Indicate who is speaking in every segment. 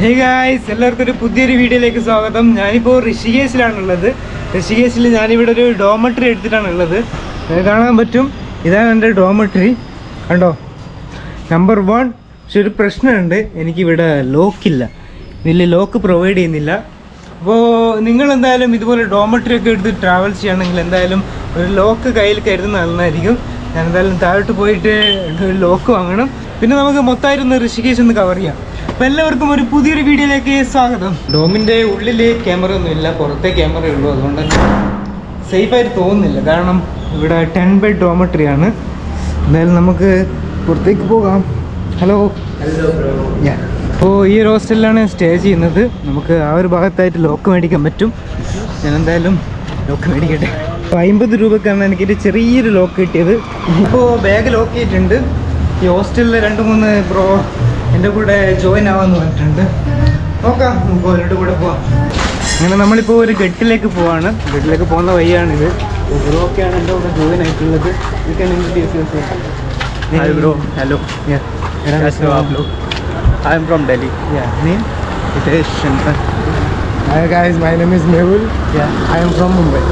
Speaker 1: ഹേ എല്ലാവർക്കും ഒരു പുതിയൊരു വീഡിയോയിലേക്ക് സ്വാഗതം. ഞാനിപ്പോൾ ഋഷികേശിലാണുള്ളത്. ഋഷികേശിൽ ഞാനിവിടെ ഒരു ഡോമട്രി എടുത്തിട്ടാണ് ഉള്ളത് നിങ്ങൾക്ക് കാണാൻ പറ്റും. ഇതാണ് എന്റെ ഡോമട്രി. കണ്ടോ? നമ്പർ വൺ പക്ഷെ ഒരു പ്രശ്നമുണ്ട്. എനിക്കിവിടെ ലോക്കില്ല ഇതിൽ ലോക്ക് പ്രൊവൈഡ് ചെയ്യുന്നില്ല. അപ്പോൾ നിങ്ങൾ എന്തായാലും ഇതുപോലെ ഡോമട്രി ഒക്കെ എടുത്ത് ട്രാവൽ ചെയ്യുകയാണെങ്കിൽ എന്തായാലും ഒരു ലോക്ക് കയ്യിൽ കരുതുന്ന നന്നായിരിക്കും ഞാൻ എന്തായാലും താഴോട്ട് പോയിട്ട് ലോക്ക് വാങ്ങണം. പിന്നെ നമുക്ക് മൊത്തമായിരുന്നു ഋഷികേശ് ഒന്ന് കവർ ചെയ്യാം. അപ്പൊ എല്ലാവർക്കും ഒരു പുതിയൊരു വീഡിയോയിലേക്ക് സ്വാഗതം. ഡോമിന്റെ ഉള്ളിൽ ക്യാമറ ഒന്നും ഇല്ല പുറത്തെ ക്യാമറ ഉള്ളൂ. അതുകൊണ്ട് തന്നെ സേഫായിട്ട് തോന്നുന്നില്ല. കാരണം ഇവിടെ ടെൻ ബൈ ഡോമട്രി ആണ്. എന്തായാലും നമുക്ക് പുറത്തേക്ക് പോകാം. ഹലോ അപ്പോൾ ഈ ഒരു ഹോസ്റ്റലിലാണ് സ്റ്റേ ചെയ്യുന്നത്. നമുക്ക് ആ ഒരു ഭാഗത്തായിട്ട് ലോക്ക് മേടിക്കാൻ പറ്റും. ഞാൻ എന്തായാലും ലോക്ക് മേടിക്കട്ടെ. അപ്പോൾ അമ്പത് രൂപക്കാണ് എനിക്കൊരു ചെറിയൊരു ലോക്ക് കിട്ടിയത്. ഇപ്പോൾ ബാഗ് ലോക്ക് ചെയ്തിട്ടുണ്ട്. ഈ ഹോസ്റ്റലിലെ രണ്ട് മൂന്ന് ബ്രോ എന്റെ കൂടെ ജോയിൻ ആവാന്ന് പറഞ്ഞിട്ടുണ്ട്. നോക്കാം നമുക്ക് അവരുടെ കൂടെ പോവാം. അങ്ങനെ നമ്മളിപ്പോൾ ഒരു ഗട്ടിലേക്ക് പോവാണ്. ഗട്ടിലേക്ക് പോകുന്ന വഴിയാണിത്. ബ്രോ ഒക്കെയാണ് എന്റെ കൂടെ ജോയിൻ ആയിട്ടുള്ളത്.
Speaker 2: Hi bro hello I am from Delhi Hitesh
Speaker 3: my name is Mehul I am from Mumbai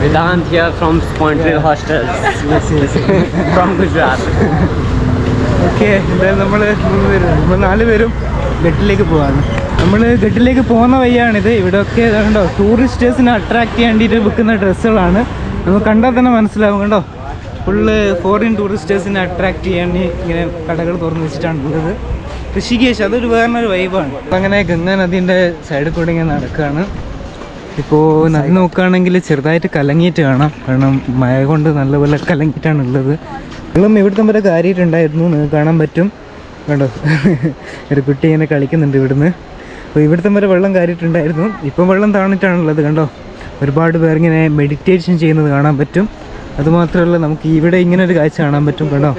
Speaker 2: Vedant here from Spointville
Speaker 1: Yeah.
Speaker 2: Hostels.
Speaker 1: Yes, yes.
Speaker 2: from Gujarat.
Speaker 1: Okay എന്തായാലും നമ്മൾ മൂന്ന് പേരും നമ്മൾ നാല് പേരും ഗട്ടിലേക്ക് പോവാണ്. നമ്മൾ ഗട്ടിലേക്ക് പോകുന്ന വഴിയാണിത്. ഇവിടെയൊക്കെ കണ്ടോ ടൂറിസ്റ്റേഴ്സിനെ അട്രാക്ട് ചെയ്യാൻ വേണ്ടിയിട്ട് വിൽക്കുന്ന ഡ്രസ്സുകളാണ്. നമുക്ക് കണ്ടാൽ തന്നെ മനസ്സിലാവും കണ്ടോ. ഫുള്ള് ഫോറിൻ ടൂറിസ്റ്റേഴ്സിനെ അട്രാക്ട് ചെയ്യാൻ ഇങ്ങനെ കടകൾ തുറന്ന് വെച്ചിട്ടാണ് ഉള്ളത്. ഋഷികേശ് അതൊരു വേറൊരു വൈബാണ് അങ്ങനെ ഗംഗാ നദീന്റെ സൈഡിൽ കൂടെ ഇങ്ങനെ നടക്കുകയാണ് ഇപ്പോൾ നദി നോക്കുകയാണെങ്കിൽ ചെറുതായിട്ട് കലങ്ങിയിട്ട് കാണാം. കാരണം മഴ കൊണ്ട് നല്ലപോലെ കലങ്ങിയിട്ടാണ് ഉള്ളത് വെള്ളം ഇവിടുത്തെ വരെ കാര്യമായിട്ടുണ്ടായിരുന്നു. നിങ്ങൾക്ക് കാണാൻ പറ്റും. കണ്ടോ? ഒരു കുട്ടി ഇങ്ങനെ കളിക്കുന്നുണ്ട് ഇവിടുന്ന്. അപ്പോൾ ഇവിടുത്തെ വരെ വെള്ളം കാര്യമായിട്ടുണ്ടായിരുന്നു ഇപ്പം വെള്ളം താണിട്ടാണുള്ളത് കണ്ടോ? ഒരുപാട് പേർ ഇങ്ങനെ മെഡിറ്റേഷൻ ചെയ്യുന്നത് കാണാൻ പറ്റും. അതുമാത്രമല്ല നമുക്ക് ഇവിടെ ഇങ്ങനെ ഒരു കാഴ്ച കാണാൻ പറ്റും കണ്ടോ?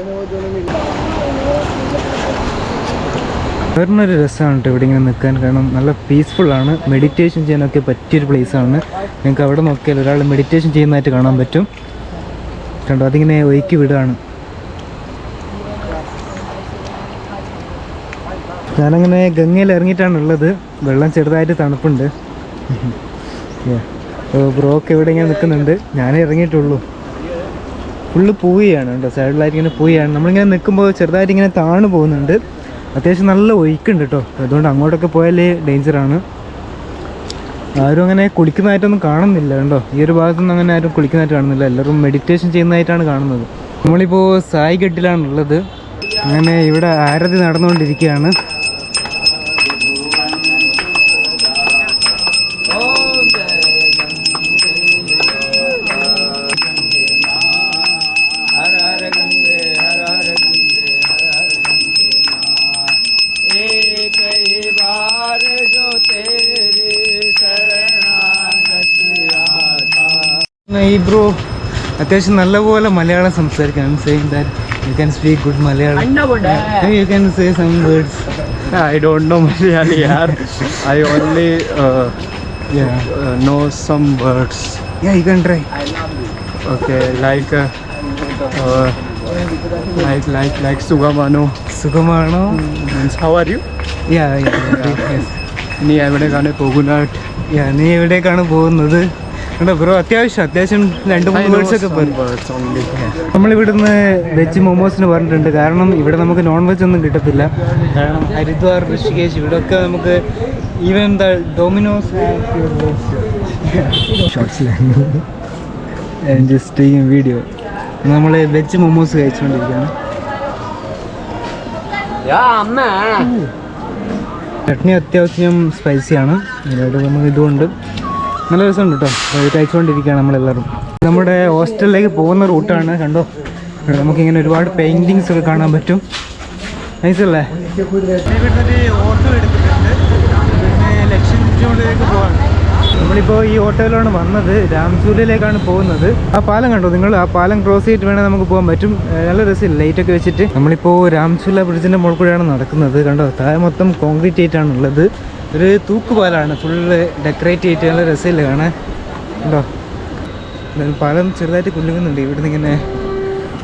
Speaker 1: വേറൊരു രസമാണ് കേട്ടോ ഇവിടെ ഇങ്ങനെ നിൽക്കാൻ. കാരണം നല്ല പീസ്ഫുൾ ആണ്. മെഡിറ്റേഷൻ ചെയ്യാനൊക്കെ പറ്റിയൊരു ആണ്. നിങ്ങൾക്ക് അവിടെ നോക്കിയാൽ ഒരാൾ മെഡിറ്റേഷൻ ചെയ്യുന്നതായിട്ട് കാണാൻ പറ്റും. കണ്ടോ? അതിങ്ങനെ ഒഴുക്കി വിടുകയാണ്. ഞാനങ്ങനെ ഗംഗയിൽ ഇറങ്ങിയിട്ടാണ് ഉള്ളത്. വെള്ളം ചെറുതായിട്ട് തണുപ്പുണ്ട്. ബ്രോ ഒക്കെ ഇങ്ങനെ നിൽക്കുന്നുണ്ട്. ഞാനേ ഇറങ്ങിയിട്ടുള്ളൂ. ഫുള്ള് പൂയാണ് കേട്ടോ. സൈഡിലായിട്ട് ഇങ്ങനെ പൂയാണ് നമ്മളിങ്ങനെ നിൽക്കുമ്പോൾ ചെറുതായിട്ട് ഇങ്ങനെ താണു പോകുന്നുണ്ട്. അത്യാവശ്യം നല്ല ഒഴുക്കുണ്ട് കേട്ടോ അതുകൊണ്ട് അങ്ങോട്ടൊക്കെ പോയാൽ ഡേഞ്ചറാണ് ആരും അങ്ങനെ കുളിക്കുന്നതായിട്ടൊന്നും കാണുന്നില്ല കണ്ടോ? ഈ ഒരു ഭാഗത്തൊന്നും അങ്ങനെ ആരും കുളിക്കുന്നതായിട്ട് കാണുന്നില്ല. എല്ലാവരും മെഡിറ്റേഷൻ ചെയ്യുന്നതായിട്ടാണ് കാണുന്നത്. നമ്മളിപ്പോൾ സായി ഘട്ടിലാണുള്ളത് അങ്ങനെ ഇവിടെ ആരതി നടന്നുകൊണ്ടിരിക്കുകയാണ്. ഈ ബ്രോ അത്യാവശ്യം നല്ലപോലെ മലയാളം സംസാരിക്കാൻ same that you can speak good Malayalam you can say some words
Speaker 2: I don't know Malayali yaar. I only uh,
Speaker 1: Yeah.
Speaker 2: uh, know some words.
Speaker 1: Yeah, you can try.
Speaker 2: Okay, like uh, uh, like like like Sugamano.
Speaker 1: സുഖമാണോ
Speaker 2: Means how are you?
Speaker 1: Yeah
Speaker 2: നീ എവിടേക്കാണ് പോകുന്നത്
Speaker 1: യാ നീ എവിടേക്കാണ് പോകുന്നത് bro അത്യാവശ്യം അത്യാവശ്യം രണ്ട് മൂന്ന് വേർഡ്സ് ഒക്കെ. നമ്മളിവിടുന്ന് വെജ് മൊമോസിന് പറഞ്ഞിട്ടുണ്ട്. കാരണം ഇവിടെ നമുക്ക് നോൺ വെജ് ഒന്നും കിട്ടത്തില്ല. കാരണം ഹരിദ്വാർ ഋഷികേശ് ഇവിടെയൊക്കെ നമുക്ക് ഈവൻ എന്താ ഡൊമിനോസ് ജസ്റ്റ് ഈ വീഡിയോ നമ്മൾ വെജ് മൊമോസ് കഴിച്ചുകൊണ്ടിരിക്കുകയാണ് ചട്നി അത്യാവശ്യം സ്പൈസിയാണ് ഇതിനായിട്ട് നമുക്ക് ഇതുകൊണ്ട് നല്ല രസമുണ്ട് കേട്ടോ കഴിച്ചുകൊണ്ടിരിക്കുകയാണ് നമ്മളെല്ലാവരും. നമ്മുടെ ഹോസ്റ്റലിലേക്ക് പോകുന്ന റൂട്ടാണ് കണ്ടോ? നമുക്കിങ്ങനെ ഒരുപാട് പെയിന്റിങ്സ് ഒക്കെ കാണാൻ പറ്റും. നൈസല്ലേ ഓട്ടോ എടുത്തിട്ടുണ്ട്. പിന്നെ പോകാണ് നമ്മളിപ്പോൾ ഈ ഓട്ടോയിലാണ് വന്നത്. രാംസൂലിലേക്കാണ് പോകുന്നത്. ആ പാലം കണ്ടോ നിങ്ങൾ? ആ പാലം ക്രോസ് ചെയ്തിട്ട് വേണേൽ നമുക്ക് പോകാൻ പറ്റും. നല്ല രസമില്ല? ലൈറ്റ് ഒക്കെ വെച്ചിട്ട്. നമ്മളിപ്പോൾ രാംസൂല ബ്രിഡ്ജിന്റെ മുകളിൽ കൂടെയാണ് നടക്കുന്നത്. കണ്ടോ? താഴെ മൊത്തം കോൺക്രീറ്റ് ആയിട്ടാണ് ഉള്ളത്. ഒരു തൂക്കുപാലാണ്. ഫുള്ള് ഡെക്കറേറ്റ് ചെയ്തിട്ടുള്ള രസമില്ല. കാണാൻ. ഉണ്ടോ പാലം ചെറുതായിട്ട് കുലുങ്ങുന്നുണ്ട്. ഇവിടുന്ന് ഇങ്ങനെ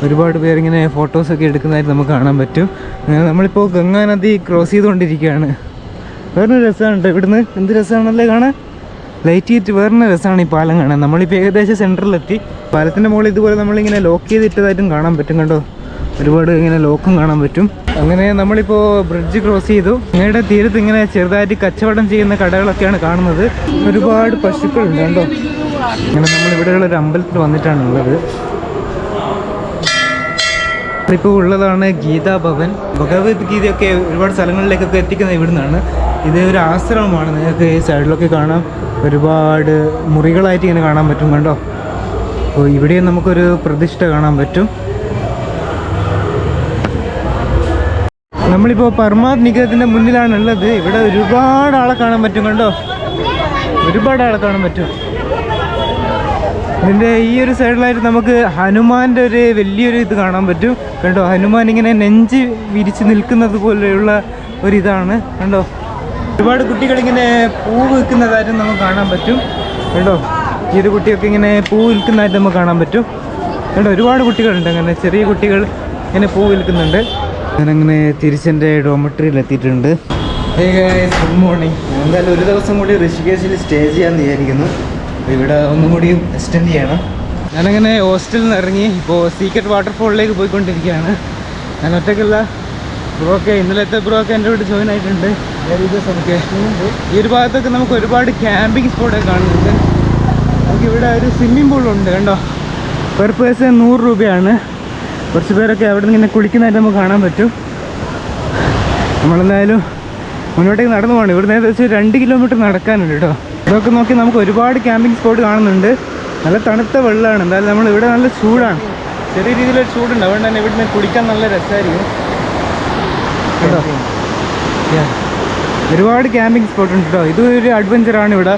Speaker 1: ഒരുപാട് പേരിങ്ങനെ ഫോട്ടോസൊക്കെ എടുക്കുന്നതായിട്ട് നമുക്ക് കാണാൻ പറ്റും. നമ്മളിപ്പോൾ ഗംഗാ നദി ക്രോസ് ചെയ്തുകൊണ്ടിരിക്കുകയാണ്. വേറൊരു രസമാണ് ഇവിടുന്ന് എന്ത് രസമാണല്ലേ കാണാൻ? ലൈറ്റ് ചെയ്തിട്ട് വേറൊരു രസമാണ് ഈ പാലം കാണാൻ. നമ്മളിപ്പോൾ ഏകദേശം സെന്ററിലെത്തി പാലത്തിന്റെ മുകളിൽ ഇതുപോലെ നമ്മളിങ്ങനെ ലോക്ക് ചെയ്തിട്ടതായിട്ടും കാണാൻ പറ്റും കണ്ടോ? ഒരുപാട് ഇങ്ങനെ ലോക്കും കാണാൻ പറ്റും. അങ്ങനെ നമ്മളിപ്പോ ബ്രിഡ്ജ് ക്രോസ് ചെയ്തു. ഞങ്ങളുടെ തീരത്ത് ഇങ്ങനെ ചെറുതായിട്ട് കച്ചവടം ചെയ്യുന്ന കടകളൊക്കെയാണ് കാണുന്നത്. ഒരുപാട് പശുക്കളുണ്ട് കണ്ടോ? അങ്ങനെ നമ്മൾ ഇവിടെയുള്ള ഒരു അമ്പലത്തിൽ വന്നിട്ടാണ് ഉള്ളത് ഇപ്പോൾ ഉള്ളതാണ് ഗീതാ ഭവൻ. ഭഗവത്ഗീതയൊക്കെ ഒരുപാട് സ്ഥലങ്ങളിലേക്കൊക്കെ എത്തിക്കുന്നത് ഇവിടുന്നാണ്. ഇത് ഒരു ആശ്രമമാണ്. നിങ്ങൾക്ക് ഈ സൈഡിലൊക്കെ കാണാം. ഒരുപാട് മുറികളായിട്ട് ഇങ്ങനെ കാണാൻ പറ്റും കണ്ടോ? അപ്പോൾ ഇവിടെയും നമുക്കൊരു പ്രതിഷ്ഠ കാണാൻ പറ്റും. നമ്മളിപ്പോൾ പർമാത് മുന്നിലാണ് ഉള്ളത് ഇവിടെ ഒരുപാട് ആളെ കാണാൻ പറ്റും കണ്ടോ? ഒരുപാട് ആളെ കാണാൻ പറ്റും. ഇതിന്റെ ഈ ഒരു സൈഡിലായിട്ട് നമുക്ക് ഹനുമാന്റെ ഒരു വലിയൊരു ഇത് കാണാൻ പറ്റും. കണ്ടോ? ഹനുമാൻ ഇങ്ങനെ നെഞ്ച് വിരിച്ച് നിൽക്കുന്നത് പോലെയുള്ള ഒരിതാണ്. കണ്ടോ? ഒരുപാട് കുട്ടികൾ ഇങ്ങനെ പൂ വിൽക്കുന്നതായിട്ട് നമുക്ക് കാണാൻ പറ്റും. കണ്ടോ? ഈ ഒരു കുട്ടിയൊക്കെ ഇങ്ങനെ പൂ വിൽക്കുന്നതായിട്ട് നമുക്ക് കാണാൻ പറ്റും. കണ്ടോ? ഒരുപാട് കുട്ടികളുണ്ട് അങ്ങനെ. ചെറിയ കുട്ടികൾ ഇങ്ങനെ പൂ വിൽക്കുന്നുണ്ട്. ഞാനങ്ങനെ തിരിച്ചെന്റെ ഡോമട്രിയിൽ എത്തിയിട്ടുണ്ട്. ഗുഡ് മോർണിംഗ് എന്തായാലും ഒരു ദിവസം കൂടി ഋഷികേശിൽ സ്റ്റേ ചെയ്യാൻ വിചാരിക്കുന്നു. ഇവിടെ ഒന്നും കൂടി എക്സ്റ്റെൻഡ് ചെയ്യണം. ഞാനങ്ങനെ ഹോസ്റ്റലിൽ നിന്ന് ഇറങ്ങി ഇപ്പോൾ സീക്രട്ട് വാട്ടർഫോളിലേക്ക് പോയിക്കൊണ്ടിരിക്കുകയാണ്. ഞാൻ ഒറ്റയ്ക്കുള്ള ബ്രോ ഒക്കെ ഇന്നലത്തെ ബ്രോ ഒക്കെ എന്റെ കൂടെ ജോയിൻ ആയിട്ടുണ്ട്. ഓക്കെ ഈ ഒരു ഭാഗത്തൊക്കെ നമുക്ക് ഒരുപാട് ക്യാമ്പിംഗ് സ്പോട്ടൊക്കെ കാണുന്നുണ്ട്. നമുക്കിവിടെ ഒരു സ്വിമ്മിംഗ് പൂളുണ്ട് കണ്ടോ? പെർ പേഴ്സൺ നൂറ് രൂപയാണ്. കുറച്ച് പേരൊക്കെ അവിടെ നിന്ന് ഇങ്ങനെ കുളിക്കുന്നതായിട്ട് നമുക്ക് കാണാൻ പറ്റും. നമ്മളെന്തായാലും മുന്നോട്ടേക്ക് നടന്നു പോകണം. ഇവിടുന്ന് ഏകദേശം രണ്ട് കിലോമീറ്റർ നടക്കാനുണ്ട് കേട്ടോ. ഇതൊക്കെ നോക്കി നമുക്ക് ഒരുപാട് ക്യാമ്പിംഗ് സ്പോട്ട് കാണുന്നുണ്ട്. നല്ല തണുത്ത വെള്ളമാണ്. എന്തായാലും നമ്മൾ ഇവിടെ നല്ല ചൂടാണ്. ചെറിയ രീതിയിലൊരു ചൂടുണ്ട്. അതുകൊണ്ട് തന്നെ ഇവിടുന്ന് കുളിക്കാൻ നല്ല രസമായിരിക്കും. കേട്ടോ? ഒരുപാട് ക്യാമ്പിംഗ് സ്പോട്ട് ഉണ്ട് കേട്ടോ. ഇത് ഒരു അഡ്വഞ്ചറാണ് ഇവിടെ.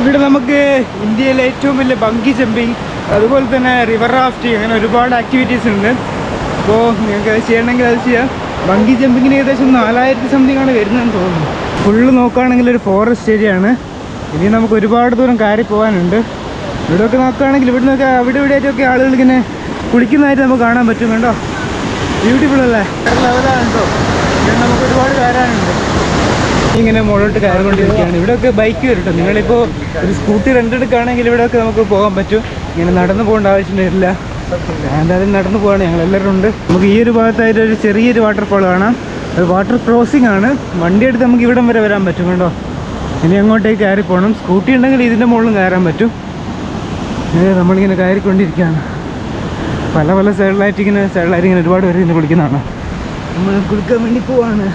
Speaker 1: ഇവിടെ നമുക്ക് ഇന്ത്യയിലെ ഏറ്റവും വലിയ ബങ്കി ജമ്പിങ് അതുപോലെ തന്നെ റിവർ റാഫ്റ്റിംഗ് അങ്ങനെ ഒരുപാട് ആക്ടിവിറ്റീസ് ഉണ്ട്. അപ്പോൾ നിങ്ങൾക്ക് അത് ചെയ്യണമെങ്കിൽ അത് ചെയ്യാം. ബങ്കി ജമ്പിങ്ങിന് ഏകദേശം നാലായിരത്തി സംതിങ് ആണ് വരുന്നതെന്ന് തോന്നുന്നു. ഫുള്ള് നോക്കുകയാണെങ്കിൽ ഒരു ഫോറസ്റ്റ് ഏരിയ ആണ്. ഇനി നമുക്ക് ഒരുപാട് ദൂരം കയറി പോകാനുണ്ട്. ഇവിടെയൊക്കെ നോക്കുകയാണെങ്കിൽ ഇവിടെ നിന്നൊക്കെ അവിടെ ഇവിടെയായിട്ടൊക്കെ ആളുകൾ ഇങ്ങനെ കുളിക്കുന്നതായിട്ട് നമുക്ക് കാണാൻ പറ്റും കണ്ടോ ബ്യൂട്ടിഫുൾ അല്ലേ? ലെവലാണ് കേട്ടോ നമുക്ക് ഒരുപാട് കയറാനുണ്ട്. ഇങ്ങനെ മുകളിലോട്ട് കയറിക്കൊണ്ടിരിക്കുകയാണ്. ഇവിടെയൊക്കെ ബൈക്ക് വരും കേട്ടോ നിങ്ങളിപ്പോൾ ഒരു സ്കൂട്ടി റെന്റെടുക്കുകയാണെങ്കിൽ ഇവിടെയൊക്കെ നമുക്ക് പോകാൻ പറ്റും. ഇങ്ങനെ നടന്നു പോകേണ്ട ആവശ്യം വരില്ല. എന്തായാലും നടന്നു പോവാണ്. ഞങ്ങൾ എല്ലാവരും ഉണ്ട്. നമുക്ക് ഈ ഒരു ഭാഗത്തായിട്ട് ഒരു ചെറിയൊരു വാട്ടർഫോൾ കാണാം. ഒരു വാട്ടർ ക്രോസിംഗ് ആണ്. വണ്ടി എടുത്ത് നമുക്ക് ഇവിടം വരെ വരാൻ പറ്റും കേട്ടോ. ഇനി അങ്ങോട്ടേക്ക് കയറി പോകണം സ്കൂട്ടി ഉണ്ടെങ്കിൽ ഇതിന്റെ മുകളിലും കയറാൻ പറ്റും. നമ്മളിങ്ങനെ കയറിക്കൊണ്ടിരിക്കുകയാണ്. പല പല സൈഡിലായിട്ട് ഇങ്ങനെ സൈഡിലായിട്ട് ഇങ്ങനെ ഒരുപാട് പേര് ഇങ്ങനെ കുളിക്കുന്നതാണ് നമ്മൾ കുളിക്കാൻ വേണ്ടി പോവാണ്.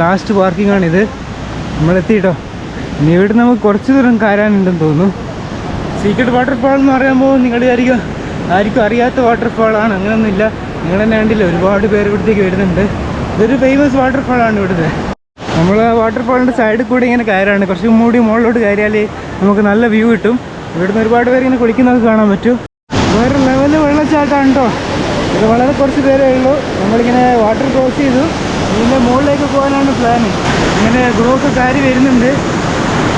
Speaker 1: ലാസ്റ്റ് പാർക്കിംഗ് ആണിത്. നമ്മളെത്തിയിട്ടോ. ഇനി ഇവിടെ നമുക്ക് കുറച്ച് ദൂരം കയറാനുണ്ടെന്ന് തോന്നുന്നു. സീക്രട്ട് വാട്ടർഫാൾ എന്ന് പറയുമ്പോൾ നിങ്ങൾ വിചാരിക്കും ആർക്കും അറിയാത്ത വാട്ടർഫാളാണ് അങ്ങനെയൊന്നുമില്ല നിങ്ങൾ തന്നെ കണ്ടില്ല ഒരുപാട് പേര് ഇവിടത്തേക്ക് വരുന്നുണ്ട്. ഇതൊരു ഫേമസ് വാട്ടർഫാളാണ് ഇവിടുത്തെ. നമ്മൾ വാട്ടർഫാളിന്റെ സൈഡിൽ കൂടെ ഇങ്ങനെ കയറാണ്. കുറച്ച് മൂടി മുകളിലോട്ട് കയറിയാൽ നമുക്ക് നല്ല വ്യൂ കിട്ടും. ഇവിടുന്ന് ഒരുപാട് പേര് ഇങ്ങനെ കുളിക്കുന്നത് കാണാൻ പറ്റും. വേറെ ലെവൽ വെള്ളച്ചാട്ടമാണ് കേട്ടോ ഇത് വളരെ കുറച്ച് പേരേ ഉള്ളൂ. നമ്മളിങ്ങനെ വാട്ടർ ക്രോസ് ചെയ്തു. ഇതിന്റെ മുകളിലേക്ക് പോകാനാണ് പ്ലാൻ ഇങ്ങനെ ഗ്രോസ് കാര്യം വരുന്നുണ്ട്.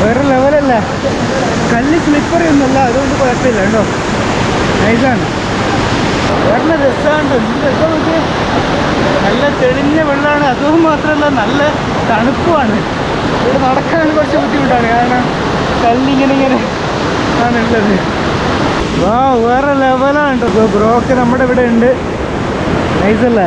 Speaker 1: വേറെ ലെവലല്ല കല്ല് സ്ലിപ്പറി ഒന്നുമല്ല അതുകൊണ്ട് കുഴപ്പമില്ല കേട്ടോ. നൈസാണ് വേറെ രസമുണ്ട് നല്ല തെളിഞ്ഞ വെള്ളമാണ് അതും മാത്രമല്ല നല്ല തണുപ്പുമാണ്. ഇവിടെ നടക്കാൻ കുറച്ച് ബുദ്ധിമുട്ടാണ്. കാരണം കല്ലിങ്ങനെ ഇങ്ങനെ ആണ് ഉള്ളത്. വാ വേറെ ലെവലാണ് കേട്ടോ ബ്രോക്ക് നമ്മുടെ ഇവിടെ ഉണ്ട്. നൈസല്ലേ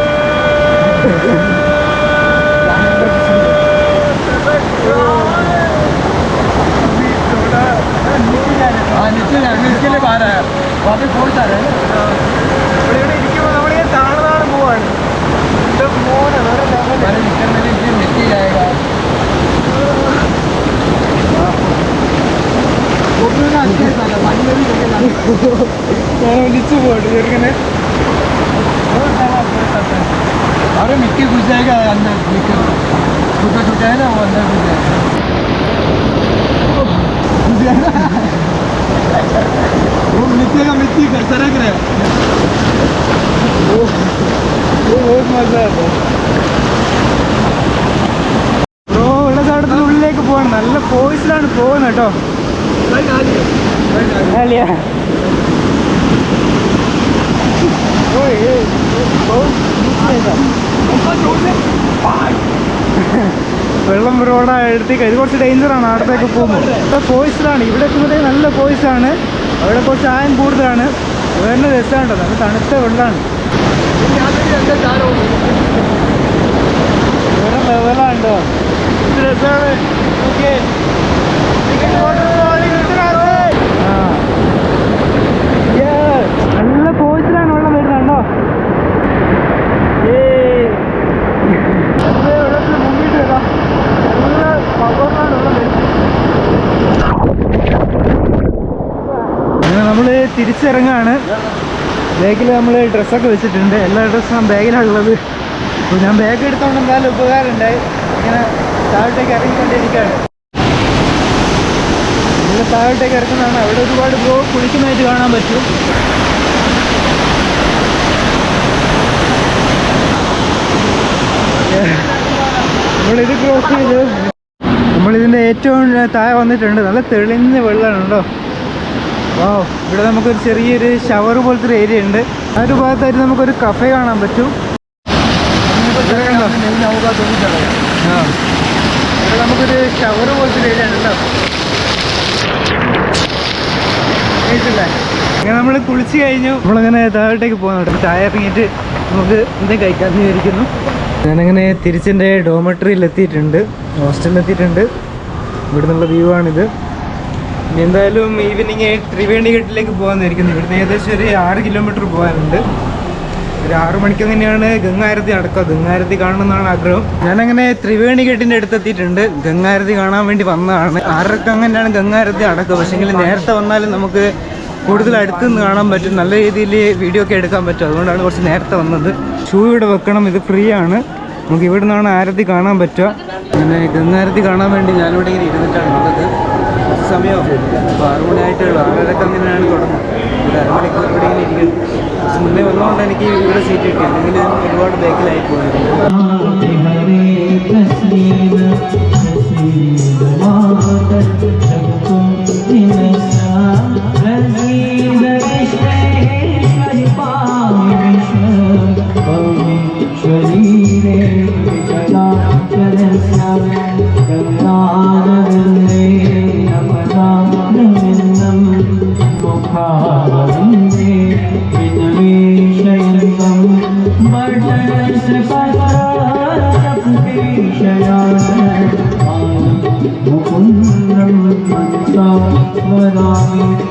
Speaker 1: തണുപ്പാണ് അതാണ് ബ്രോ നല്ല തണുപ്പാണ് മിറ്റി തണുപ്പാണ് ഇവിടെ ഇരിക്കുമ്പോൾ നമ്മളിങ്ങനെ താണു ഇതാണ് പോകുന്നത് കേട്ടോ. വെള്ളം റോഡ് അടുത്തേക്ക് ഇത് കുറച്ച് ഡേഞ്ചറാണ് അവിടത്തേക്ക് പോകുമ്പോൾ. ഇവിടെ പോയിസ്ഡാണ് ഇവിടെ എത്തുമ്പോഴത്തേക്ക് നല്ല പോയിസാണ് അവിടെ കുറച്ച് ആയം കൂടുതലാണ്. വേറെ രസമാണ് നല്ല തണുത്ത വെള്ളമാണ് വേറെ വെള്ളമുണ്ടോ രസമാണ് ഓക്കെ. തിരിച്ചിറങ്ങാണ്. ബാഗിൽ നമ്മൾ ഡ്രസ്സൊക്കെ വെച്ചിട്ടുണ്ട്. എല്ലാ ഡ്രസ്സും ബാഗിലാണ് ഉള്ളത് അപ്പോൾ ഞാൻ ബാഗ് എടുത്തോണ്ട് എന്തായാലും ഉപകാരം ഉണ്ടായി ഇങ്ങനെ താഴോട്ടേക്ക് ഇറങ്ങിക്കൊണ്ടിരിക്കുകയാണ് നല്ല താഴോട്ടേക്ക് ഇറക്കുന്നതാണ്. അവിടെ ഒരുപാട് ബ്രോ കുളിക്കുന്നതായിട്ട് കാണാൻ പറ്റും. നമ്മളിത് ക്രോസ് ചെയ്ത്. നമ്മളിതിന്റെ ഏറ്റവും താഴെ വന്നിട്ടുണ്ട്. നല്ല തെളിഞ്ഞ വെള്ളമാണ് കേട്ടോ. ഓ ഇവിടെ നമുക്കൊരു ചെറിയൊരു ഷവർ പോലത്തെ ഒരു ഏരിയ ഉണ്ട്. ആ ഒരു ഭാഗത്തായിട്ട് നമുക്കൊരു കഫേ കാണാൻ പറ്റും. ഇവിടെ നമുക്കൊരു ഷവർ പോലത്തെ ഏരിയ ഉണ്ടല്ലോ നമ്മൾ കുളിച്ച് കഴിഞ്ഞു. നമ്മളങ്ങനെ താഴോട്ടേക്ക് പോകുന്നുണ്ട് ചായ ഇറങ്ങിയിട്ട് നമുക്ക് എന്തെങ്കിലും കഴിക്കാമെന്ന് വിചാരിക്കുന്നു. ഞാനങ്ങനെ തിരിച്ചെന്റെ ഡോമട്രിയിൽ എത്തിയിട്ടുണ്ട് ഹോസ്റ്റലിൽ എത്തിയിട്ടുണ്ട് ഇവിടെ നിന്നുള്ള വ്യൂ ആണിത്. എന്തായാലും ഈവനിങ് ത്രിവേണി ഘട്ടിലേക്ക് പോകാമെന്നായിരിക്കുന്നു ഇവിടുന്ന് ഏകദേശം ഒരു ആറ് കിലോമീറ്റർ പോകാനുണ്ട്. ഒരു ആറു മണിക്ക് തന്നെയാണ് ഗംഗാരതി നടക്കുക. ഗംഗാരതി കാണണമെന്നാണ് ആഗ്രഹം. ഞാനങ്ങനെ ത്രിവേണി ത്രിവേണിഘട്ടിന്റെ അടുത്തെത്തിയിട്ടുണ്ട്. ഗംഗാരതി കാണാൻ വേണ്ടി വന്നതാണ്. ആറരക്ക് അങ്ങനെയാണ് ഗംഗാരതി നടക്കുക. പക്ഷേങ്കിൽ നേരത്തെ വന്നാലും നമുക്ക് കൂടുതൽ അടുത്ത് നിന്ന് കാണാൻ പറ്റും. നല്ല രീതിയിൽ വീഡിയോ ഒക്കെ എടുക്കാൻ പറ്റും. അതുകൊണ്ടാണ് കുറച്ച് നേരത്തെ വന്നത്. ഷൂ ഇവിടെ വെക്കണം. ഇത് ഫ്രീ ആണ്. നമുക്ക് ഇവിടെ നിന്നാണ് ആരതി കാണാൻ പറ്റുക. അങ്ങനെ ഗംഗാരതി കാണാൻ വേണ്ടി ഞാനിവിടെ ഇങ്ങനെ ഇരുന്നിട്ടാണ് ഉള്ളത് സമയമാവും അപ്പോൾ ആറ് മണിയായിട്ടുള്ളൂ ആറരക്ക് അങ്ങനെയാണ് തുടങ്ങുന്നത്. ഒരു അരമണിക്കൂർ ഇവിടെ ഇങ്ങനെ ഇരിക്കും. മുന്നേ വന്നുകൊണ്ട് എനിക്ക് ഇവിടെ സീറ്റ് കിട്ടി. അല്ലെങ്കിൽ ഒരുപാട് ബാക്കിലായി പോയിരുന്നു.
Speaker 4: भावन्दे विनवेशयन्तं मर्दनसपराजपुकेशयानन्दं मुकुन्दं मन्ता वदामि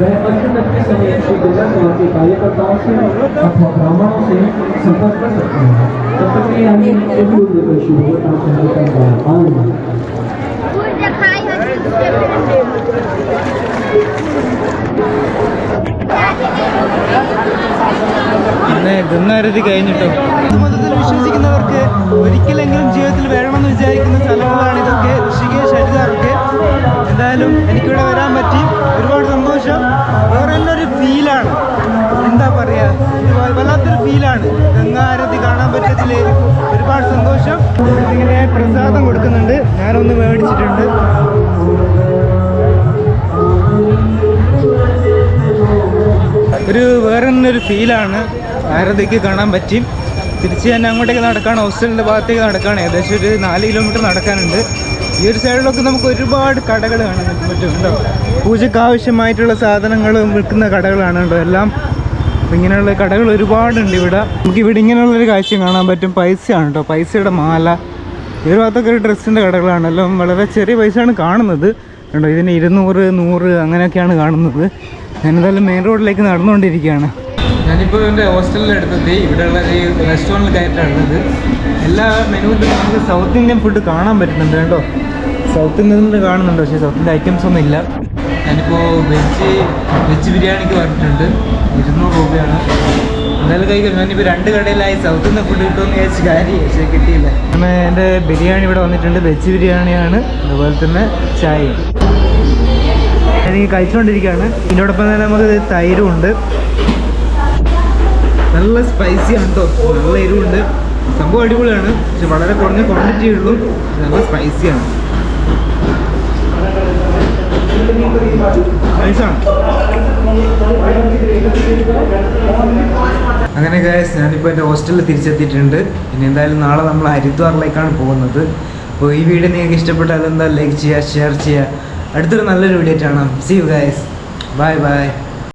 Speaker 4: वह अत्युन्नत के समय श्री गोबर समाज के कार्यकर्ताओं से अथवा ब्राह्मणों से संपर्क कर सकते हैं तब तक के लिए हमें सभी लोगों को शुभ होगा आनंद
Speaker 5: Burada kay
Speaker 1: പിന്നെ ഗംഗാരതി കഴിഞ്ഞിട്ടോ മതത്തിൽ വിശ്വസിക്കുന്നവർക്ക് ഒരിക്കലെങ്കിലും ജീവിതത്തിൽ വേണമെന്ന് വിചാരിക്കുന്ന സ്ഥലങ്ങളാണ് ഇതൊക്കെ ഋഷികേശ് ഹരിതാറൊക്കെ എന്തായാലും എനിക്കിവിടെ വരാൻ പറ്റി. ഒരുപാട് സന്തോഷം. വേറെ തന്നെ ഒരു ഫീലാണ് എന്താ പറയുക വല്ലാത്തൊരു ഫീലാണ് ഗംഗാരതി കാണാൻ പറ്റത്തിൽ ഒരുപാട് സന്തോഷം. ഇങ്ങനെ പ്രസാദം കൊടുക്കുന്നുണ്ട്. ഞാനൊന്ന് മേടിച്ചിട്ടുണ്ട്. ഒരു വേറെ തന്നെ ഒരു ഫീലാണ് ആരതിക്ക് കാണാൻ പറ്റി. തിരിച്ച് തന്നെ അങ്ങോട്ടേക്ക് നടക്കാണ്. ഹോസ്റ്റലിന്റെ ഭാഗത്തേക്ക് നടക്കാണ്. ഏകദേശം ഒരു നാല് കിലോമീറ്റർ നടക്കാനുണ്ട്. ഈ ഒരു സൈഡിലൊക്കെ നമുക്ക് ഒരുപാട് കടകൾ കാണാൻ പറ്റും കേട്ടോ പൂജയ്ക്ക് ആവശ്യമായിട്ടുള്ള സാധനങ്ങൾ വിൽക്കുന്ന കടകളാണ് കേട്ടോ എല്ലാം. ഇങ്ങനെയുള്ള കടകൾ ഒരുപാടുണ്ട് ഇവിടെ. നമുക്ക് ഇവിടെ ഇങ്ങനെയുള്ളൊരു കാഴ്ച കാണാൻ പറ്റും. പൈസയാണ് കേട്ടോ. പൈസയുടെ മാല. ഒരു ഭാഗത്തൊക്കെ ഒരു ഡ്രസ്സിന്റെ കടകളാണ് എല്ലാം വളരെ ചെറിയ പൈസയാണ് കാണുന്നത്. കേട്ടോ ഇതിന് ഇരുന്നൂറ് നൂറ് അങ്ങനെയൊക്കെയാണ് കാണുന്നത്. ഞാനെന്തായാലും മെയിൻ റോഡിലേക്ക് നടന്നുകൊണ്ടിരിക്കുകയാണ്. ഞാനിപ്പോൾ എന്റെ ഹോസ്റ്റലിൽ അടുത്തെത്തി. ഇവിടെയുള്ള ഈ റെസ്റ്റോറന്റിൽ കയറ്റാണ് ഉള്ളത് എല്ലാ മെനുവിലും നമുക്ക് സൗത്ത് ഇന്ത്യൻ ഫുഡ് കാണാൻ പറ്റുന്നുണ്ട് കേട്ടോ. സൗത്ത് ഇന്ത്യൻ കാണുന്നുണ്ട് പക്ഷേ സൗത്ത് ഇന്ത്യൻ ഐറ്റംസ് ഒന്നും ഇല്ല. ഞാനിപ്പോൾ വെജ് വെജ് ബിരിയാണിക്ക് പറഞ്ഞിട്ടുണ്ട്. ഇരുന്നൂറ് രൂപയാണ്. എന്തായാലും കഴിക്കും ഞാനിപ്പോൾ രണ്ട് കടയിലായി സൗത്ത് ഇന്ത്യൻ ഫുഡ് കിട്ടുമെന്ന് വിചാരിച്ച് കാര്യം പക്ഷേ കിട്ടിയില്ല. അങ്ങനെ എന്റെ ബിരിയാണി ഇവിടെ വന്നിട്ടുണ്ട്. വെജ് ബിരിയാണിയാണ്. അതുപോലെ തന്നെ ചായ ഞാനിങ്ങനെ കഴിച്ചുകൊണ്ടിരിക്കുകയാണ് ഇതിനോടൊപ്പം തന്നെ നമുക്ക് തൈരും ഉണ്ട്. നല്ല സ്പൈസി ആണ് കേട്ടോ നല്ല എരിവുണ്ട്. സംഭവം അടിപൊളിയാണ്. പക്ഷെ വളരെ കുറഞ്ഞ ക്വാണ്ടിറ്റി ഉള്ളൂ. നല്ല സ്പൈസി ആണ്. അങ്ങനെ ഗായസ് ഞാനിപ്പോൾ എന്റെ ഹോസ്റ്റലിൽ തിരിച്ചെത്തിയിട്ടുണ്ട്. ഇനി എന്തായാലും നാളെ നമ്മൾ ഹരിദ്വാറിലേക്കാണ് പോകുന്നത്. അപ്പോൾ ഈ വീഡിയോ നിങ്ങൾക്ക് ഇഷ്ടപ്പെട്ടാൽ എന്താ ലൈക്ക് ചെയ്യുക ഷെയർ ചെയ്യുക. അടുത്തൊരു നല്ലൊരു വീഡിയോ കാണാം see you guys bye bye